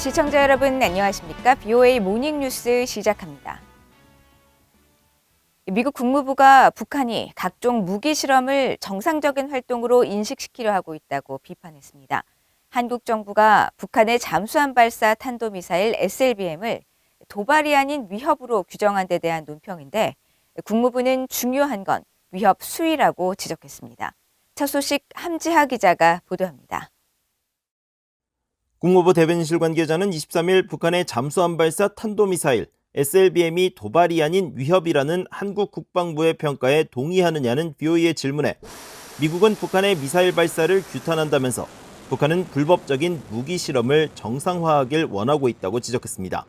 시청자 여러분 안녕하십니까? BOA 모닝 뉴스 시작합니다. 미국 국무부가 북한이 각종 무기 실험을 정상적인 활동으로 인식시키려 하고 있다고 비판했습니다. 한국 정부가 북한의 잠수함 발사 탄도미사일 SLBM을 도발이 아닌 위협으로 규정한 데 대한 논평인데 국무부는 중요한 건 위협 수위라고 지적했습니다. 첫 소식 함지하 기자가 보도합니다. 국무부 대변인실 관계자는 23일 북한의 잠수함 발사 탄도미사일 SLBM이 도발이 아닌 위협이라는 한국 국방부의 평가에 동의하느냐는 BOE의 질문에 미국은 북한의 미사일 발사를 규탄한다면서 북한은 불법적인 무기 실험을 정상화하길 원하고 있다고 지적했습니다.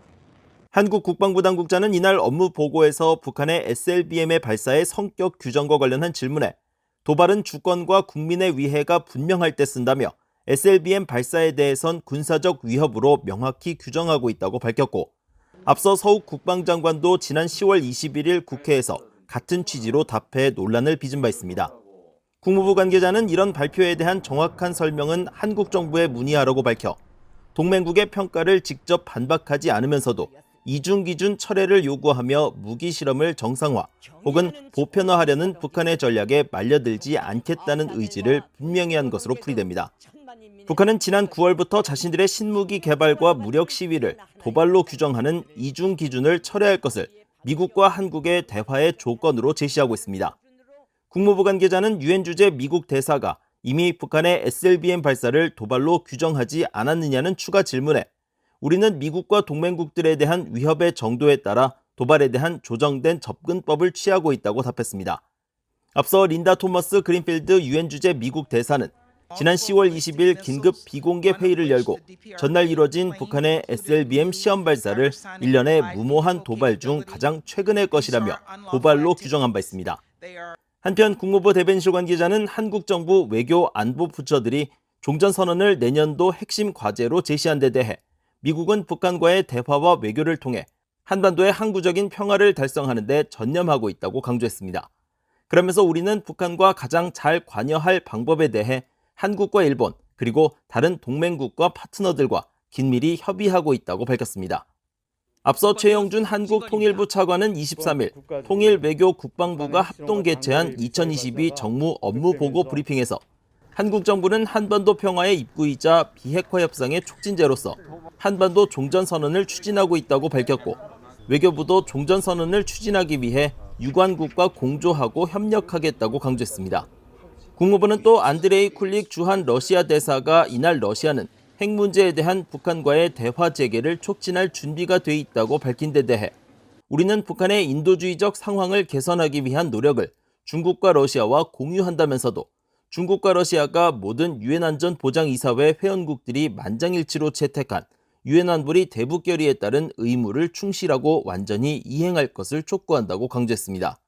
한국 국방부 당국자는 이날 업무 보고에서 북한의 SLBM의 발사의 성격 규정과 관련한 질문에 도발은 주권과 국민의 위해가 분명할 때 쓴다며 SLBM 발사에 대해선 군사적 위협으로 명확히 규정하고 있다고 밝혔고 앞서 서욱 국방장관도 지난 10월 21일 국회에서 같은 취지로 답해 논란을 빚은 바 있습니다. 국무부 관계자는 이런 발표에 대한 정확한 설명은 한국 정부에 문의하라고 밝혀 동맹국의 평가를 직접 반박하지 않으면서도 이중 기준 철회를 요구하며 무기 실험을 정상화 혹은 보편화하려는 북한의 전략에 말려들지 않겠다는 의지를 분명히 한 것으로 풀이됩니다. 북한은 지난 9월부터 자신들의 신무기 개발과 무력 시위를 도발로 규정하는 이중 기준을 철회할 것을 미국과 한국의 대화의 조건으로 제시하고 있습니다. 국무부 관계자는 유엔 주재 미국 대사가 이미 북한의 SLBM 발사를 도발로 규정하지 않았느냐는 추가 질문에 우리는 미국과 동맹국들에 대한 위협의 정도에 따라 도발에 대한 조정된 접근법을 취하고 있다고 답했습니다. 앞서 린다 토머스 그린필드 유엔 주재 미국 대사는 지난 10월 20일 긴급 비공개 회의를 열고 전날 이뤄진 북한의 SLBM 시험 발사를 1년의 무모한 도발 중 가장 최근의 것이라며 도발로 규정한 바 있습니다. 한편 국무부 대변실 관계자는 한국 정부 외교 안보 부처들이 종전 선언을 내년도 핵심 과제로 제시한 데 대해 미국은 북한과의 대화와 외교를 통해 한반도의 항구적인 평화를 달성하는 데 전념하고 있다고 강조했습니다. 그러면서 우리는 북한과 가장 잘 관여할 방법에 대해 한국과 일본 그리고 다른 동맹국과 파트너들과 긴밀히 협의하고 있다고 밝혔습니다. 앞서 최영준 한국 통일부 차관은 23일 통일 외교 국방부가 합동 개최한 2022 정무 업무 보고 브리핑에서 한국 정부는 한반도 평화의 입구이자 비핵화 협상의 촉진제로서 한반도 종전 선언을 추진하고 있다고 밝혔고 외교부도 종전 선언을 추진하기 위해 유관국과 공조하고 협력하겠다고 강조했습니다. 국무부는 또 안드레이 쿨릭 주한 러시아 대사가 이날 러시아는 핵 문제에 대한 북한과의 대화 재개를 촉진할 준비가 돼 있다고 밝힌 데 대해 우리는 북한의 인도주의적 상황을 개선하기 위한 노력을 중국과 러시아와 공유한다면서도 중국과 러시아가 모든 유엔 안전 보장 이사회 회원국들이 만장일치로 채택한 유엔 안보리 대북 결의에 따른 의무를 충실하고 완전히 이행할 것을 촉구한다고 강조했습니다.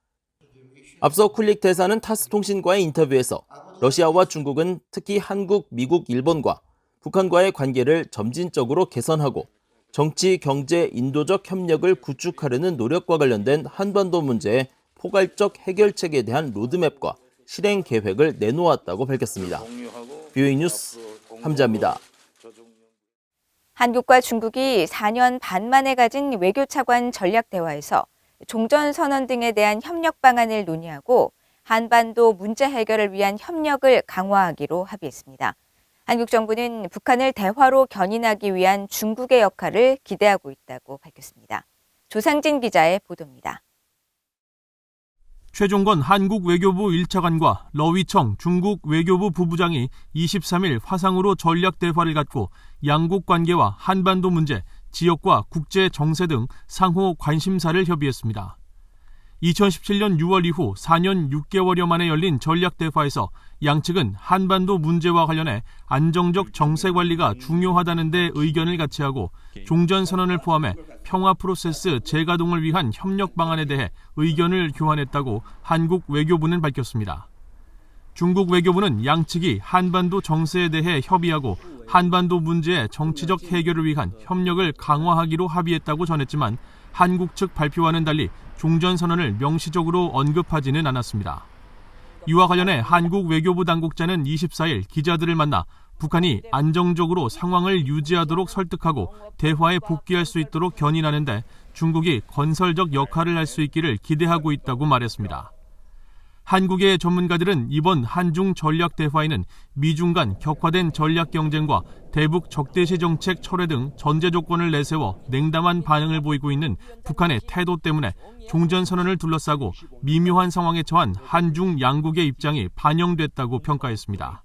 앞서 쿨릭 대사는 타스 통신과의 인터뷰에서 러시아와 중국은 특히 한국, 미국, 일본과 북한과의 관계를 점진적으로 개선하고 정치, 경제, 인도적 협력을 구축하려는 노력과 관련된 한반도 문제의 포괄적 해결책에 대한 로드맵과 실행 계획을 내놓았다고 밝혔습니다. 뷰이 뉴스 함자입니다. 한국과 중국이 4년 반 만에 가진 외교 차관 전략 대화에서 종전 선언 등에 대한 협력 방안을 논의하고 한반도 문제 해결을 위한 협력을 강화하기로 합의했습니다. 한국 정부는 북한을 대화로 견인하기 위한 중국의 역할을 기대하고 있다고 밝혔습니다. 조상진 기자의 보도입니다. 최종건 한국 외교부 1차관과 러위청 중국 외교부 부부장이 23일 화상으로 전략 대화를 갖고 양국 관계와 한반도 문제, 지역과 국제 정세 등 상호 관심사를 협의했습니다. 2017년 6월 이후 4년 6개월여 만에 열린 전략 대화에서 양측은 한반도 문제와 관련해 안정적 정세 관리가 중요하다는 데 의견을 같이 하고 종전 선언을 포함해 평화 프로세스 재가동을 위한 협력 방안에 대해 의견을 교환했다고 한국 외교부는 밝혔습니다. 중국 외교부는 양측이 한반도 정세에 대해 협의하고 한반도 문제의 정치적 해결을 위한 협력을 강화하기로 합의했다고 전했지만 한국 측 발표와는 달리 종전선언을 명시적으로 언급하지는 않았습니다. 이와 관련해 한국 외교부 당국자는 24일 기자들을 만나 북한이 안정적으로 상황을 유지하도록 설득하고 대화에 복귀할 수 있도록 견인하는데 중국이 건설적 역할을 할 수 있기를 기대하고 있다고 말했습니다. 한국의 전문가들은 이번 한중 전략 대화에는 미중 간 격화된 전략 경쟁과 대북 적대시 정책 철회 등 전제 조건을 내세워 냉담한 반응을 보이고 있는 북한의 태도 때문에 종전 선언을 둘러싸고 미묘한 상황에 처한 한중 양국의 입장이 반영됐다고 평가했습니다.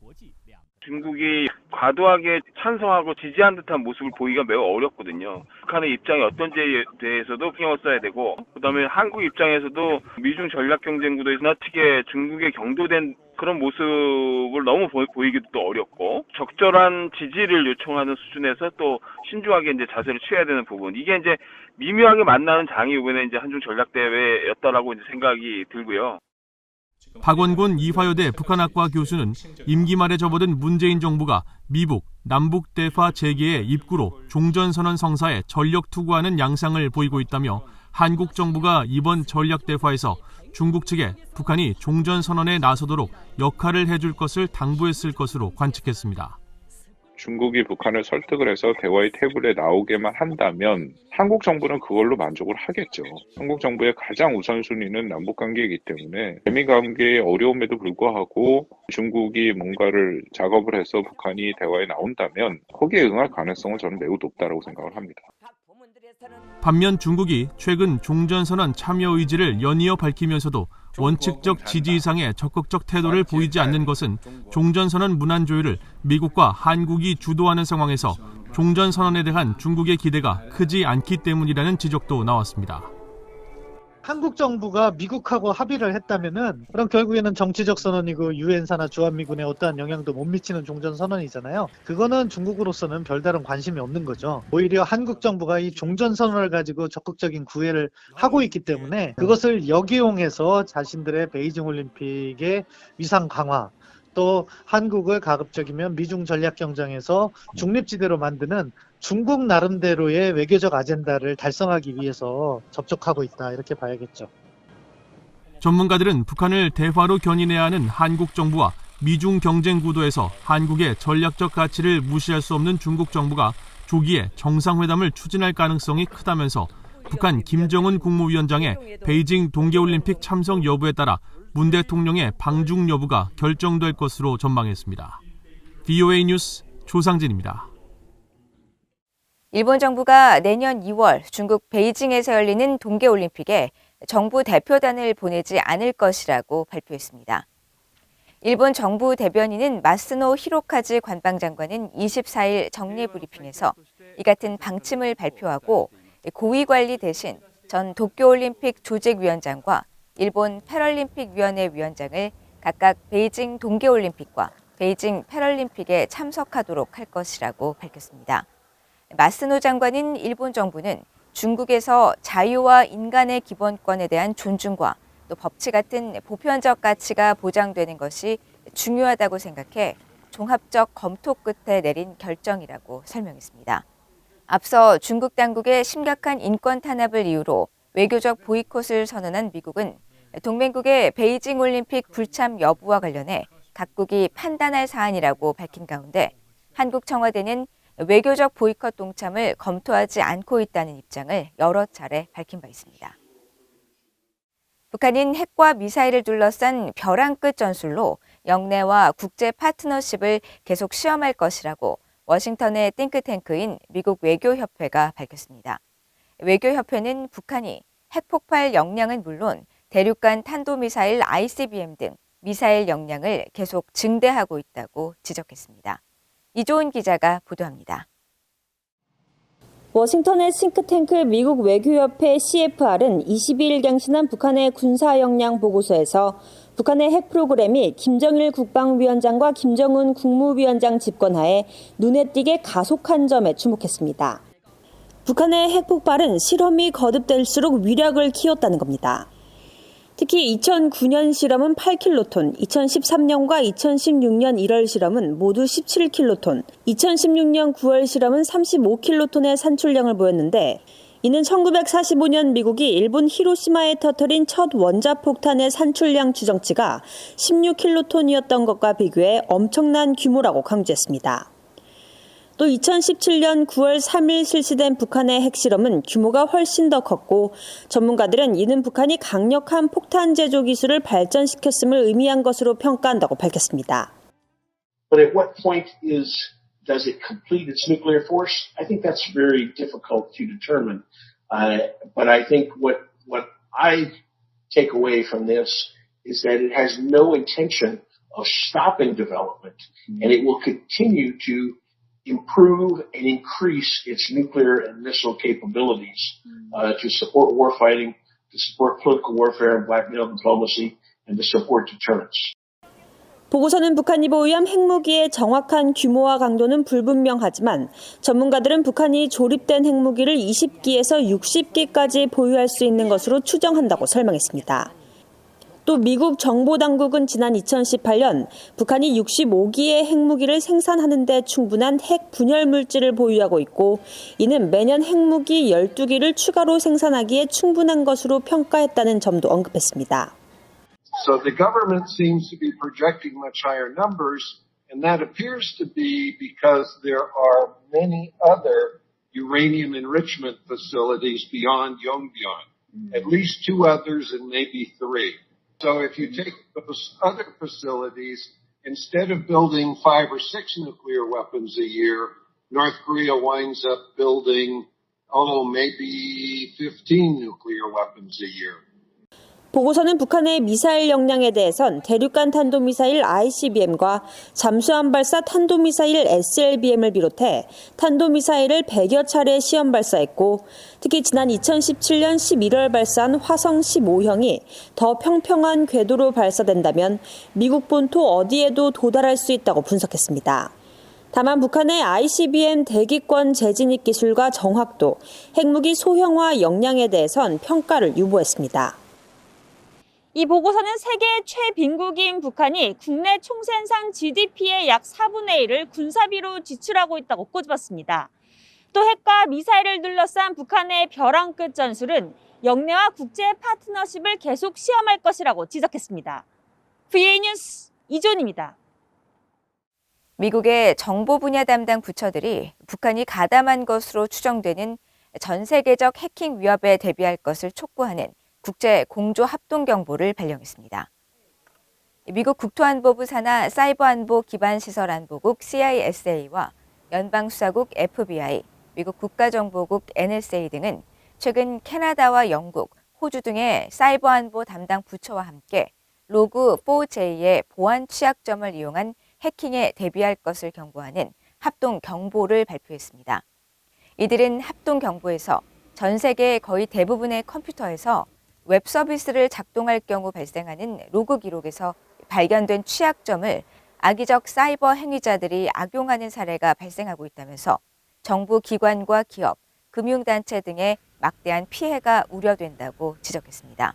중국이 과도하게 찬성하고 지지한 듯한 모습을 보이기가 매우 어렵거든요. 북한의 입장이 어떤지에 대해서도 신경을 써야 되고, 그 다음에 한국 입장에서도 미중 전략 경쟁 구도에 지나치게 중국에 경도된 그런 모습을 너무 보, 보이기도 또 어렵고, 적절한 지지를 요청하는 수준에서 또 신중하게 이제 자세를 취해야 되는 부분. 이게 이제 미묘하게 만나는 장이 이번에 이제 한중 전략 대회였다라고 이제 생각이 들고요. 박원곤 이화여대 북한학과 교수는 임기 말에 접어든 문재인 정부가 미북, 남북 대화 재개의 입구로 종전선언 성사에 전력 투구하는 양상을 보이고 있다며 한국 정부가 이번 전략 대화에서 중국 측에 북한이 종전선언에 나서도록 역할을 해줄 것을 당부했을 것으로 관측했습니다. 중국이 북한을 설득을 해서 대화의 테이블에 나오게만 한다면 한국 정부는 그걸로 만족을 하겠죠. 한국 정부의 가장 우선순위는 남북 관계이기 때문에 대미 관계의 어려움에도 불구하고 중국이 뭔가를 작업을 해서 북한이 대화에 나온다면 거기에 응할 가능성은 저는 매우 높다고 생각을 합니다. 반면 중국이 최근 종전선언 참여 의지를 연이어 밝히면서도 원칙적 지지 이상의 적극적 태도를 보이지 않는 것은 종전선언 문안 조율을 미국과 한국이 주도하는 상황에서 종전선언에 대한 중국의 기대가 크지 않기 때문이라는 지적도 나왔습니다. 한국 정부가 미국하고 합의를 했다면은 그럼 결국에는 정치적 선언이고 유엔사나 주한미군에 어떠한 영향도 못 미치는 종전 선언이잖아요. 그거는 중국으로서는 별다른 관심이 없는 거죠. 오히려 한국 정부가 이 종전 선언을 가지고 적극적인 구애를 하고 있기 때문에 그것을 역이용해서 자신들의 베이징 올림픽의 위상 강화 또 한국을 가급적이면 미중 전략 경쟁에서 중립지대로 만드는 중국 나름대로의 외교적 아젠다를 달성하기 위해서 접촉하고 있다 이렇게 봐야겠죠. 전문가들은 북한을 대화로 견인해야 하는 한국 정부와 미중 경쟁 구도에서 한국의 전략적 가치를 무시할 수 없는 중국 정부가 조기에 정상회담을 추진할 가능성이 크다면서 북한 김정은 국무위원장의 베이징 동계올림픽 참석 여부에 따라 문 대통령의 방중 여부가 결정될 것으로 전망했습니다. VOA 뉴스 조상진입니다. 일본 정부가 내년 2월 중국 베이징에서 열리는 동계올림픽에 정부 대표단을 보내지 않을 것이라고 발표했습니다. 일본 정부 대변인은 마스노 히로카즈 관방장관은 24일 정례 브리핑에서 이 같은 방침을 발표하고 고위 관리 대신 전 도쿄올림픽 조직위원장과 일본 패럴림픽위원회 위원장을 각각 베이징 동계올림픽과 베이징 패럴림픽에 참석하도록 할 것이라고 밝혔습니다. 마스노 장관은 일본 정부는 중국에서 자유와 인간의 기본권에 대한 존중과 또 법치 같은 보편적 가치가 보장되는 것이 중요하다고 생각해 종합적 검토 끝에 내린 결정이라고 설명했습니다. 앞서 중국 당국의 심각한 인권 탄압을 이유로 외교적 보이콧을 선언한 미국은 동맹국의 베이징 올림픽 불참 여부와 관련해 각국이 판단할 사안이라고 밝힌 가운데 한국 청와대는 외교적 보이콧 동참을 검토하지 않고 있다는 입장을 여러 차례 밝힌 바 있습니다. 북한은 핵과 미사일을 둘러싼 벼랑 끝 전술로 영내와 국제 파트너십을 계속 시험할 것이라고 워싱턴의 띵크탱크인 미국 외교협회가 밝혔습니다. 외교협회는 북한이 핵폭발 역량은 물론 대륙간 탄도미사일 ICBM 등 미사일 역량을 계속 증대하고 있다고 지적했습니다. 이조은 기자가 보도합니다. 워싱턴의 싱크탱크 미국 외교협회 CFR은 22일 경신한 북한의 군사 역량 보고서에서 북한의 핵 프로그램이 김정일 국방위원장과 김정은 국무위원장 집권하에 눈에 띄게 가속한 점에 주목했습니다. 북한의 핵 폭발은 실험이 거듭될수록 위력을 키웠다는 겁니다. 특히 2009년 실험은 8킬로톤, 2013년과 2016년 1월 실험은 모두 17킬로톤, 2016년 9월 실험은 35킬로톤의 산출량을 보였는데 이는 1945년 미국이 일본 히로시마에 터뜨린 첫 원자폭탄의 산출량 추정치가 16킬로톤이었던 것과 비교해 엄청난 규모라고 강조했습니다. 또 2017년 9월 3일 실시된 북한의 핵실험은 규모가 훨씬 더 컸고 전문가들은 이는 북한이 강력한 폭탄 제조 기술을 발전시켰음을 의미한 것으로 평가한다고 밝혔습니다. But at what point is does it complete its nuclear force? I think that's very difficult to determine. Uh, but I think what what I take away from this is that it has no intention of stopping development, and it will continue to improve and increase its nuclear and missile capabilities uh, to support warfighting, to support political warfare and blackmail diplomacy, and to support deterrence. 보고서는 북한이 보유한 핵무기의 정확한 규모와 강도는 불분명하지만 전문가들은 북한이 조립된 핵무기를 20기에서 60기까지 보유할 수 있는 것으로 추정한다고 설명했습니다. 또 미국 정보당국은 지난 2018년 북한이 65기의 핵무기를 생산하는 데 충분한 핵 분열 물질을 보유하고 있고 이는 매년 핵무기 12기를 추가로 생산하기에 충분한 것으로 평가했다는 점도 언급했습니다. So the government seems to be projecting much higher numbers, and that appears to be because there are many other uranium enrichment facilities beyond Yongbyon, at least two others and maybe three. So if you take those other facilities, instead of building five or six nuclear weapons a year, North Korea winds up building, oh, maybe 15 nuclear weapons a year. 보고서는 북한의 미사일 역량에 대해선 대륙간 탄도미사일 ICBM과 잠수함 발사 탄도미사일 SLBM을 비롯해 탄도미사일을 100여 차례 시험 발사했고 특히 지난 2017년 11월 발사한 화성 15형이 더 평평한 궤도로 발사된다면 미국 본토 어디에도 도달할 수 있다고 분석했습니다. 다만 북한의 ICBM 대기권 재진입 기술과 정확도, 핵무기 소형화 역량에 대해선 평가를 유보했습니다. 이 보고서는 세계 최빈국인 북한이 국내 총생산 GDP의 약 4분의 1을 군사비로 지출하고 있다고 꼬집었습니다. 또 핵과 미사일을 둘러싼 북한의 벼랑 끝 전술은 영내와 국제 파트너십을 계속 시험할 것이라고 지적했습니다. VA 뉴스 이존입니다. 미국의 정보 분야 담당 부처들이 북한이 가담한 것으로 추정되는 전 세계적 해킹 위협에 대비할 것을 촉구하는 국제 공조 합동 경보를 발령했습니다. 미국 국토안보부 산하 사이버안보 기반시설안보국 CISA와 연방수사국 FBI, 미국 국가정보국 NSA 등은 최근 캐나다와 영국, 호주 등의 사이버안보 담당 부처와 함께 로그 4J의 보안 취약점을 이용한 해킹에 대비할 것을 경고하는 합동 경보를 발표했습니다. 이들은 합동 경보에서 전 세계 거의 대부분의 컴퓨터에서 웹 서비스를 작동할 경우 발생하는 로그 기록에서 발견된 취약점을 악의적 사이버 행위자들이 악용하는 사례가 발생하고 있다면서 정부 기관과 기업, 금융단체 등의 막대한 피해가 우려된다고 지적했습니다.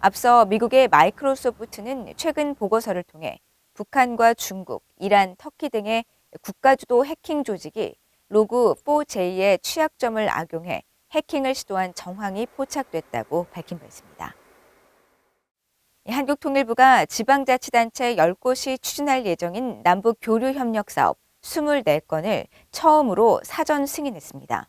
앞서 미국의 마이크로소프트는 최근 보고서를 통해 북한과 중국, 이란, 터키 등의 국가주도 해킹 조직이 로그 4J의 취약점을 악용해 해킹을 시도한 정황이 포착됐다고 밝힌 바 있습니다. 한국통일부가 지방자치단체 10곳이 추진할 예정인 남북 교류 협력 사업 24건을 처음으로 사전 승인했습니다.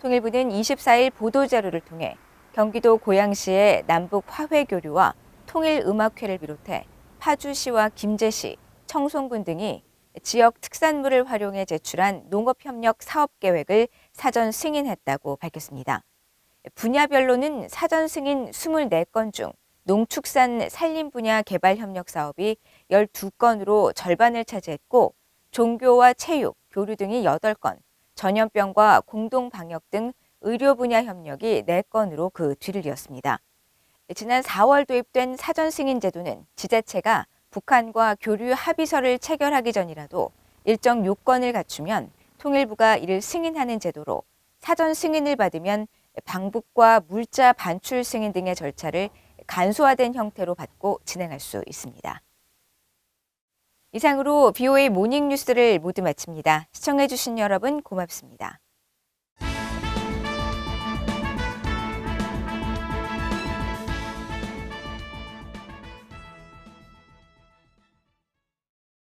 통일부는 24일 보도자료를 통해 경기도 고양시의 남북 화훼 교류와 통일 음악회를 비롯해 파주시와 김제시, 청송군 등이 지역 특산물을 활용해 제출한 농업협력 사업 계획을 사전 승인했다고 밝혔습니다. 분야별로는 사전 승인 24건 중 농축산 산림 분야 개발 협력 사업이 12건으로 절반을 차지했고 종교와 체육, 교류 등이 8건, 전염병과 공동 방역 등 의료 분야 협력이 4건으로 그 뒤를 이었습니다. 지난 4월 도입된 사전 승인 제도는 지자체가 북한과 교류 합의서를 체결하기 전이라도 일정 요건을 갖추면 통일부가 이를 승인하는 제도로 사전 승인을 받으면 방북과 물자 반출 승인 등의 절차를 간소화된 형태로 받고 진행할 수 있습니다. 이상으로 BOA 모닝 뉴스를 모두 마칩니다. 시청해주신 여러분 고맙습니다.